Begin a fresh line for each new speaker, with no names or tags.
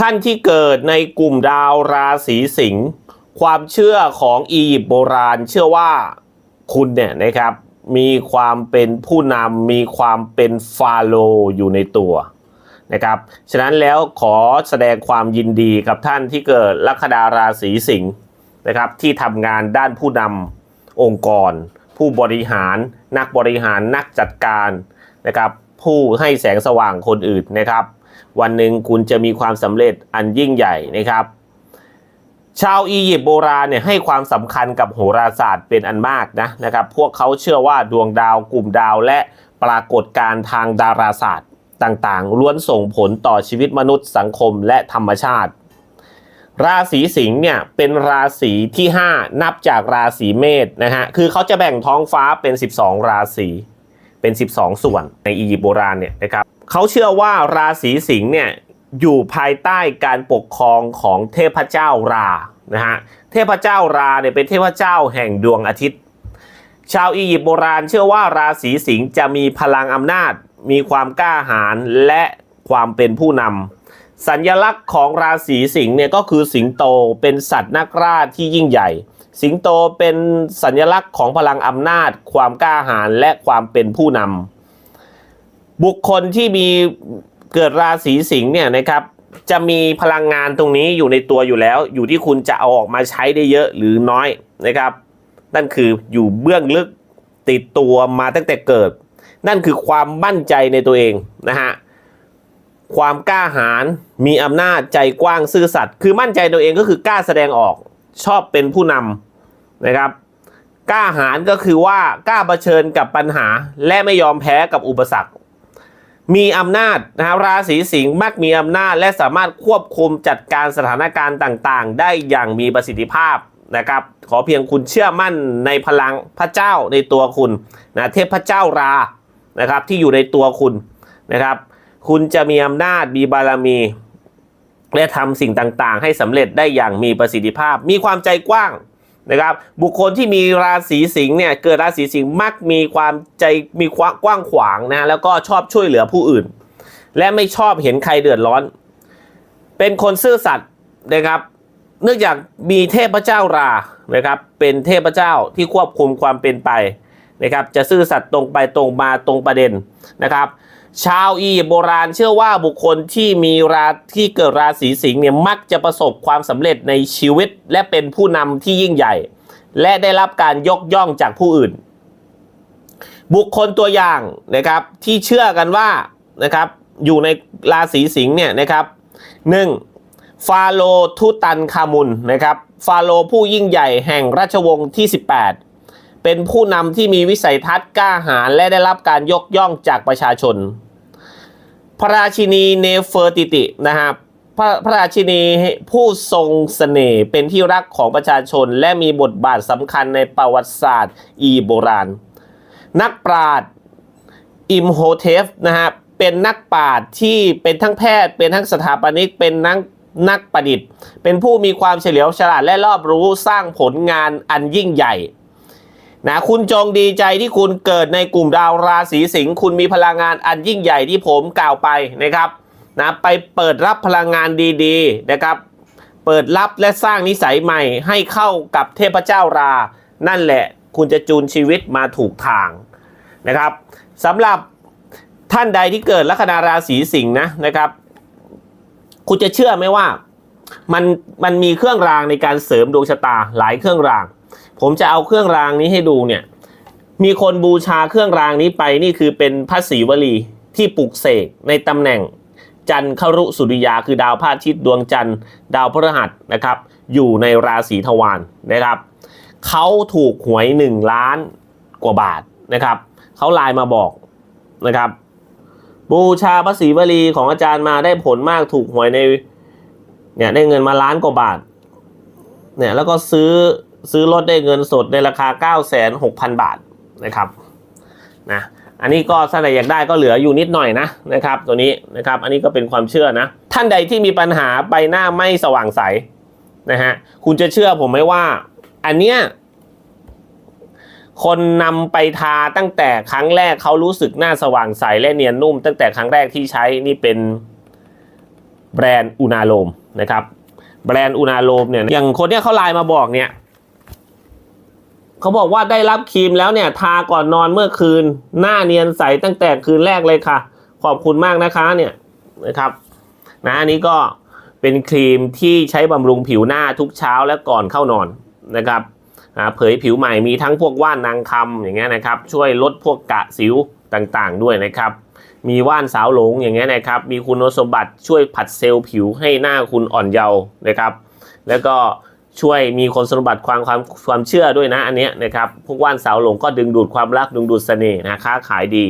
ท่านที่เกิดในกลุ่มดาวราศีสิงห์ความเชื่อของอียิปต์โบราณเชื่อว่าคุณเนี่ยนะครับ มีความเป็นผู้นำมีความเป็นฟาโรอยู่ในตัวนะครับฉะนั้นแล้วขอแสดงความยินดีกับท่านที่เกิดลัคนาราศีสิงห์นะครับที่ทำงานด้านผู้นำองค์กร ผู้บริหารนักบริหารนักจัดการนะครับผู้ให้แสงสว่างคนอื่นนะครับ วันหนึ่งคุณจะมีความสำเร็จอันยิ่งใหญ่นะครับ ชาวอียิปต์โบราณเนี่ยให้ความสำคัญกับโหราศาสตร์เป็นอันมากนะนะครับ พวกเขาเชื่อว่าดวงดาวกลุ่มดาวและปรากฏการณ์ทางดาราศาสตร์ต่างๆล้วนส่งผลต่อชีวิตมนุษย์สังคมและธรรมชาติ ราศีสิงห์เนี่ยเป็นราศีที่ 5 นับจากราศีเมษนะฮะคือเขาจะแบ่งท้องฟ้าเป็น 12 ราศีเป็น 12 ส่วนในอียิปต์โบราณเนี่ยนะครับ เขาเชื่อว่าราศีสิงห์เนี่ยอยู่ภายใต้การปกครองของเทพเจ้ารานะฮะเทพเจ้าราเนี่ยเป็นเทพเจ้าแห่งดวงอาทิตย์ ชาวอียิปต์โบราณเชื่อว่าราศีสิงห์จะมีพลังอำนาจ มีความกล้าหาญและความเป็นผู้นำสัญลักษณ์ของราศีสิงห์เนี่ยก็คือสิงโตเป็นสัตว์นักล่าที่ยิ่งใหญ่ สิงโตเป็นสัญลักษณ์ของพลังอำนาจ ความกล้าหาญและความเป็นผู้นำ บุคคลที่มีเกิดราศีสิงห์เนี่ยนะครับจะมีพลังงานตรงนี้อยู่ในตัวอยู่แล้ว อยู่ที่คุณจะเอาออกมาใช้ได้เยอะหรือน้อยนะครับ นั่นคืออยู่เบื้องลึกติดตัวมาตั้งแต่เกิด นั่นคือความมั่นใจในตัวเองนะฮะความกล้าหาญมีอำนาจใจกว้างซื่อสัตย์คือมั่นใจตัวเองก็คือกล้าแสดงออกชอบเป็นผู้นำนะครับ กล้าหาญก็คือว่ากล้าเผชิญกับปัญหา และไม่ยอมแพ้กับอุปสรรค มีอำนาจนะครับราศีสิงห์มักมีอำนาจ และสามารถควบคุมจัดการสถานการณ์ต่างๆ ได้อย่างมีประสิทธิภาพนะครับ ขอเพียงคุณเชื่อมั่นในพลังพระเจ้าในตัวคุณนะเทพพระเจ้ารานะครับที่อยู่ในตัวคุณนะครับ คุณจะมีอำนาจมีบารมี และทำสิ่งต่างๆ ให้สำเร็จได้อย่างมีประสิทธิภาพ มีความใจกว้าง นะครับบุคคลที่มีราศีสิงห์เนี่ยเกิดราศีสิงห์มักมีความใจมีความกว้างขวางนะแล้วก็ชอบช่วยเหลือผู้อื่น และไม่ชอบเห็นใครเดือดร้อน เป็นคนซื่อสัตย์นะครับ เนื่องจากมีเทพเจ้ารานะครับเป็นเทพเจ้าที่ควบคุมความเป็นไปนะครับจะซื่อสัตย์ตรงไปตรงมาตรงประเด็นนะครับ ชาวอียิปต์โบราณเชื่อว่าบุคคลที่มีราที่เกิดราศีสิงห์เนี่ยมักจะประสบความสำเร็จในชีวิต และเป็นผู้นำที่ยิ่งใหญ่ และได้รับการยกย่องจากผู้อื่น บุคคลตัวอย่างนะครับที่เชื่อกันว่านะครับอยู่ในราศีสิงห์เนี่ยนะครับหนึ่งฟาโรห์ทุตันคามุนนะครับฟาโรห์ผู้ยิ่งใหญ่แห่งราชวงศ์ที่ 18 เป็นผู้นำที่มีวิสัยทัศน์กล้าหาญและได้รับการยกย่องจากประชาชน พระราชินีเนเฟอร์ติตินะครับพระพระราชินีผู้ทรงเสน่ห์เป็นที่รักของประชาชน และมีบทบาทสำคัญในประวัติศาสตร์ อียิปต์โบราณ นักปราชญ์อิมโฮเทฟนะฮะเป็นนักปราชญ์ที่เป็นทั้งแพทย์ เป็นทั้งสถาปนิกเป็นนักนักประดิษฐ์ เป็นผู้มีความเฉลียวฉลาดและรอบรู้สร้างผลงานอันยิ่งใหญ่ นะคุณจงดีใจที่คุณเกิดในกลุ่มดาวราศีสิงห์คุณมีพลังงานอันยิ่งใหญ่ที่ผมกล่าวไปนะครับนะไปเปิดรับพลังงานดีๆนะครับเปิดรับและสร้างนิสัยใหม่ให้เข้ากับเทพเจ้ารา นั่นแหละคุณจะจูนชีวิตมาถูกทางนะครับสำหรับท่านใดที่เกิดลัคนาราศีสิงห์นะนะครับ คุณจะเชื่อไหมว่า มันมันมีเครื่องรางในการเสริมดวงชะตาหลายเครื่องราง ผมจะเอาเครื่องรางนี้ให้ดูเนี่ยมีคนบูชาเครื่องรางนี้ไปนี่คือเป็นพระศรีวลีที่ปลุกเสกในตำแหน่งจันทร์ครุสุริยาคือดาวพระอาทิตย์ดวงจันทร์ ดาวพฤหัสนะครับ อยู่ในราศีทวารนะครับเขาถูกหวยหนึ่งล้านกว่าบาทนะครับเขาไลน์มาบอกนะครับ บูชาพระศรีวลีของอาจารย์มาได้ผลมากถูกหวยใน เนี่ยได้เงินมาล้านกว่าบาท เนี่ยแล้วก็ซื้อซื้อรถได้เงินสดในราคา 9 6 0 0 0 บาทนะครับนะอันนี้ก็ถ้าใครอยากได้ก็เหลืออยู่นิดหน่อยนะนะครับ ตัวนี้นะครับอันนี้ก็เป็นความเชื่อนะ ท่านใดที่มีปัญหาใบหน้าไม่สว่างใสนะฮะคุณจะเชื่อผมไหมว่า อันเนี้ยคนนำไปทาตั้งแต่ครั้งแรกเขารู้สึกหน้าสว่างใสและเนียนนุ่ม ตั้งแต่ครั้งแรกที่ใช้นี่เป็นแบรนด์อุณาโลม นะครับ แบรนด์อุณาโลมเนี่ยอย่างคนเนี้ยเขาไลน์มาบอกเนี่ยเขาบอกว่าได้รับครีมแล้วเนี่ย ทาก่อนนอนเมื่อคืน หน้าเนียนใสตั้งแต่คืนแรกเลยค่ะ ขอบคุณมากนะคะเนี่ยนะครับ นะอันนี้ก็เป็นครีมที่ใช้บำรุงผิวหน้าทุกเช้าและก่อนเข้านอนนะครับเผยผิวใหม่มีทั้งพวกว่านนางคำอย่างเงี้ยนะครับ ช่วยลดพวกกระสิวต่างๆด้วยนะครับ มีว่านสาวหลงอย่างเงี้ยนะครับ มีคุณสมบัติช่วยผัดเซลล์ผิวให้หน้าคุณอ่อนเยาว์นะครับ แล้วก็ช่วยมีคุณสมบัติความความความเชื่อด้วยนะอันเนี้ยนะครับ พวกว่านสาวหลงก็ดึงดูดความรักดึงดูดเสน่ห์นะค้าขายดี